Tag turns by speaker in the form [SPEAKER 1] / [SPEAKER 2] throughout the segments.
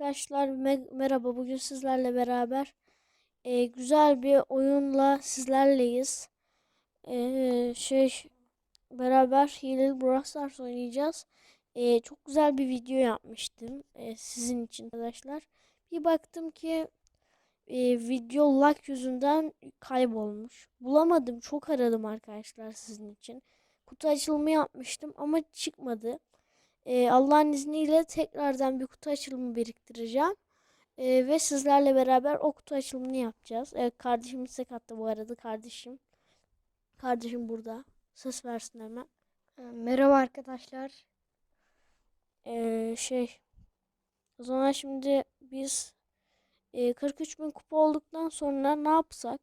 [SPEAKER 1] Arkadaşlar me- merhaba. Bugün sizlerle beraber e, güzel bir oyunla sizlerleyiz. E, şey beraber Hilal Brawl oynayacağız. E, çok güzel bir video yapmıştım e, sizin için arkadaşlar. Bir baktım ki e, video lag yüzünden kaybolmuş. Bulamadım. Çok aradım arkadaşlar sizin için. Kutu açılımı yapmıştım ama çıkmadı. Ee, Allah'ın izniyle tekrardan bir kutu açılımı biriktireceğim. Ee, ve sizlerle beraber o kutu açılımını yapacağız. Evet kardeşim istek attı bu arada kardeşim. Kardeşim burada. Ses versin hemen.
[SPEAKER 2] Merhaba arkadaşlar.
[SPEAKER 1] Ee, şey. O zaman şimdi biz e, 43 bin kupa olduktan sonra ne yapsak?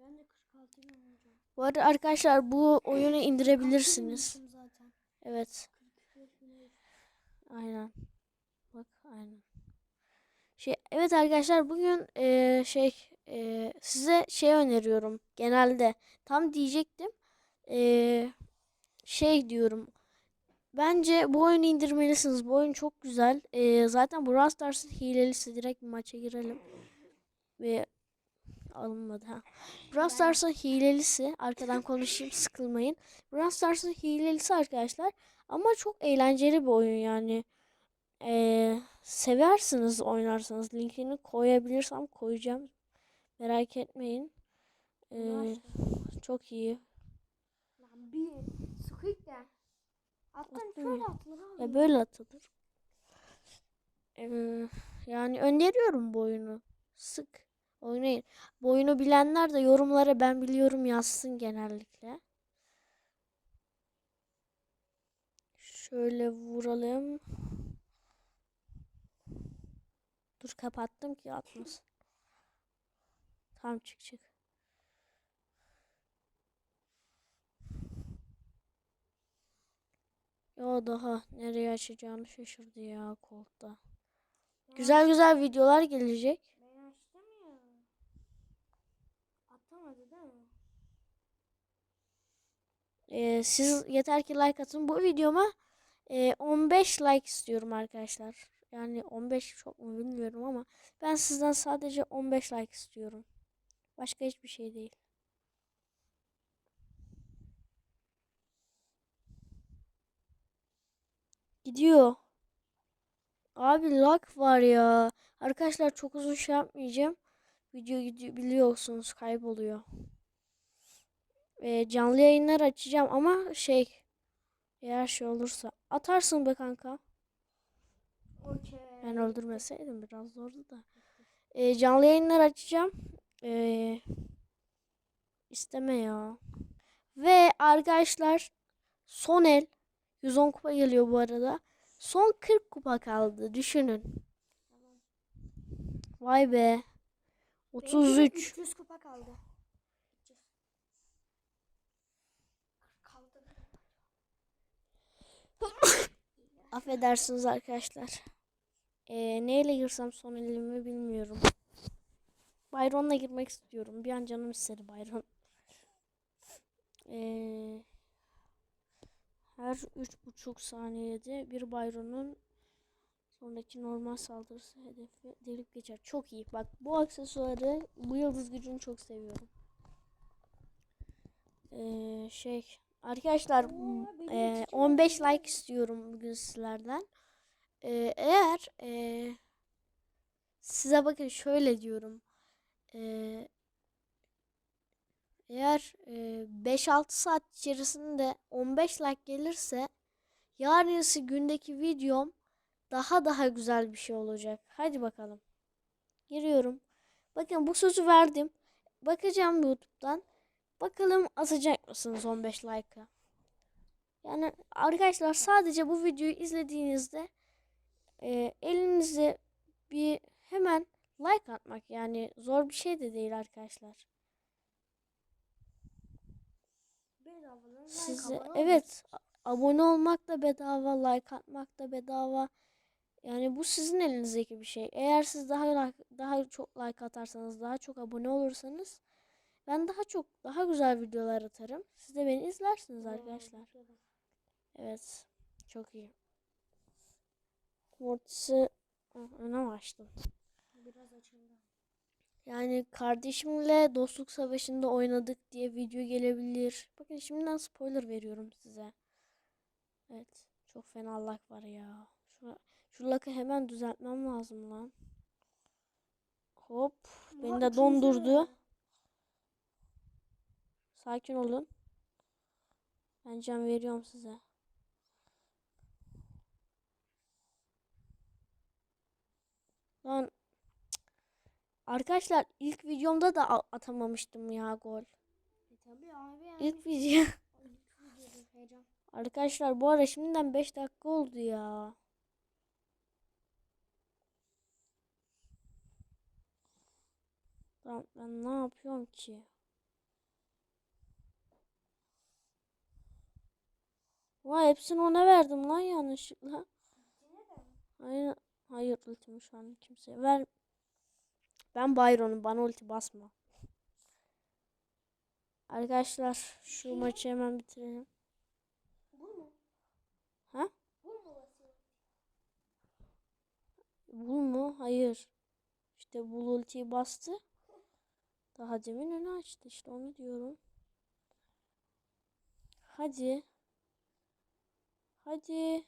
[SPEAKER 2] Ben de 46 bin olacağım.
[SPEAKER 1] Bu arada arkadaşlar bu oyunu indirebilirsiniz.
[SPEAKER 2] zaten.
[SPEAKER 1] Evet. Aynen. Bak aynen. Şey evet arkadaşlar bugün eee, şey eee, size şey öneriyorum genelde. Tam diyecektim. Eee, şey diyorum. Bence bu oyunu indirmelisiniz. Bu oyun çok güzel. Eee, zaten Brawl Stars'ın hilelisi. Direkt bir maça girelim. Ve alınmadı ha. Brawl Stars'ın hilelisi. Arkadan konuşayım sıkılmayın. Brawl Stars'ın hilelisi arkadaşlar. Ama çok eğlenceli bir oyun yani. Ee, seversiniz oynarsanız. Linkini koyabilirsem koyacağım. Merak etmeyin. Ee, çok iyi.
[SPEAKER 2] Lan bir sıkık da. Alttan
[SPEAKER 1] Atlayın.
[SPEAKER 2] şöyle atılır abi.
[SPEAKER 1] Ya böyle atılır. Ee, yani öneriyorum bu oyunu. Sık oynayın. Bu oyunu bilenler de yorumlara ben biliyorum yazsın genellikle. Şöyle vuralım. Dur kapattım ki atmasın. Tamam çık çık. Ya daha nereye açacağını şaşırdı ya kolda. Güzel güzel videolar gelecek.
[SPEAKER 2] Ben açtım ya. Atamadı değil mi?
[SPEAKER 1] Ee, siz yeter ki like atın. Bu videoma e, 15 like istiyorum arkadaşlar. Yani 15 çok mu bilmiyorum ama ben sizden sadece 15 like istiyorum. Başka hiçbir şey değil. Gidiyor. Abi lag var ya. Arkadaşlar çok uzun şey yapmayacağım. Video gidiyor biliyorsunuz kayboluyor. Ee, canlı yayınlar açacağım ama şey eğer şey olursa atarsın be kanka.
[SPEAKER 2] Okey.
[SPEAKER 1] Ben öldürmeseydim biraz zordu da. Ee, canlı yayınlar açacağım. Ee, isteme ya. Ve arkadaşlar son el 110 kupa geliyor bu arada. Son 40 kupa kaldı. Düşünün. Vay be.
[SPEAKER 2] Benimki de
[SPEAKER 1] 33.
[SPEAKER 2] 300 kupa kaldı.
[SPEAKER 1] Affedersiniz arkadaşlar. Ee, neyle girsem son elimi bilmiyorum. Byron'la girmek istiyorum. Bir an canım istedi Byron. Ee, her üç buçuk saniyede bir Byron'un sonraki normal saldırısı hedefi delip geçer. Çok iyi. Bak bu aksesuarı, bu yıldız gücünü çok seviyorum. Ee, şey arkadaşlar e,
[SPEAKER 2] tikim
[SPEAKER 1] 15 like istiyorum bugün sizlerden. Ee, eğer e, size bakın şöyle diyorum. Ee, eğer e, 5-6 saat içerisinde 15 like gelirse yarınsı gündeki videom daha daha güzel bir şey olacak. Hadi bakalım. Giriyorum. Bakın bu sözü verdim. Bakacağım YouTube'dan. Bakalım atacak mısınız 15 like'ı? Yani arkadaşlar sadece bu videoyu izlediğinizde e, elinize bir hemen like atmak yani zor bir şey de değil arkadaşlar.
[SPEAKER 2] Like
[SPEAKER 1] Size
[SPEAKER 2] abone
[SPEAKER 1] evet abone olmak da bedava, like atmak da bedava. Yani bu sizin elinizdeki bir şey. Eğer siz daha like, daha çok like atarsanız, daha çok abone olursanız ben daha çok daha güzel videolar atarım. Siz de beni izlersiniz arkadaşlar. Evet. Çok iyi. Mortis'i Oh, öne mi açtın?
[SPEAKER 2] Biraz açıldı.
[SPEAKER 1] Yani kardeşimle dostluk savaşında oynadık diye video gelebilir. Bakın şimdiden spoiler veriyorum size. Evet. Çok fena lag var ya. Şu, şu lag'ı hemen düzeltmem lazım lan. Hop. Beni de dondurdu. Sakin olun. Ben can veriyorum size. Lan. Arkadaşlar ilk videomda da atamamıştım ya gol.
[SPEAKER 2] E tabii abi yani.
[SPEAKER 1] İlk video. Arkadaşlar bu ara şimdiden 5 dakika oldu ya. Lan ben ne yapıyorum ki? Vay hepsini ona verdim lan yanlışlıkla. Hayır, hayır ultimi şu an kimseye ver. Ben Byron'um bana ulti basma. Arkadaşlar şu maçı hemen bitirelim.
[SPEAKER 2] Bu mu?
[SPEAKER 1] Ha?
[SPEAKER 2] Bu mu?
[SPEAKER 1] Hayır. İşte bul ultiyi bastı. Daha demin önü açtı işte onu diyorum. Hadi. Hadi.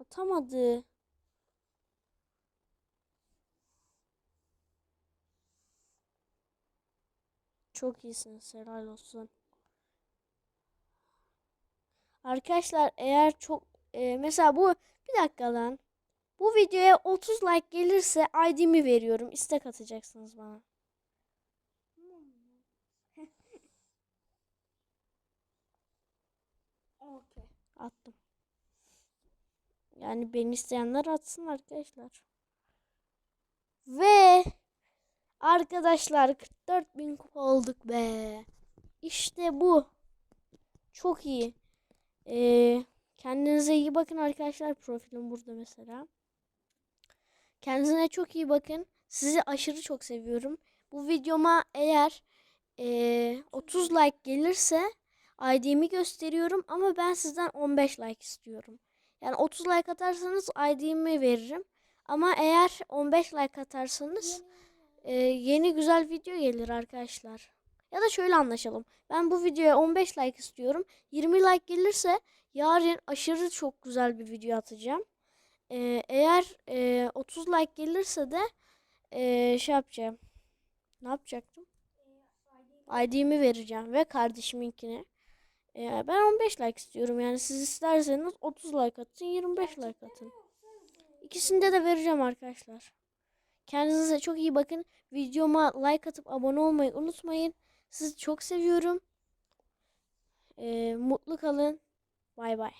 [SPEAKER 1] Atamadı. Çok iyisiniz. Helal olsun. Arkadaşlar eğer çok e, mesela bu bir dakika lan. Bu videoya 30 like gelirse ID'mi veriyorum. İstek atacaksınız bana. Attım. Yani beni isteyenler atsın arkadaşlar. Ve arkadaşlar 44 bin kupa olduk be. İşte bu. Çok iyi. Ee, kendinize iyi bakın arkadaşlar. Profilim burada mesela. Kendinize çok iyi bakın. Sizi aşırı çok seviyorum. Bu videoma eğer ee, 30 like gelirse ID'mi gösteriyorum ama ben sizden 15 like istiyorum. Yani 30 like atarsanız ID'mi veririm. Ama eğer 15 like atarsanız e, yeni güzel video gelir arkadaşlar. Ya da şöyle anlaşalım. Ben bu videoya 15 like istiyorum. 20 like gelirse yarın aşırı çok güzel bir video atacağım. E, eğer e, 30 like gelirse de e, şey yapacağım. Ne yapacaktım? ID'mi vereceğim ve kardeşiminkini. Ee, ben 15 like istiyorum yani siz isterseniz 30 like atın 25 like atın. İkisinde de vereceğim arkadaşlar. Kendinize çok iyi bakın. Videoma like atıp abone olmayı unutmayın. Sizi çok seviyorum. Ee, mutlu kalın. Bay bay.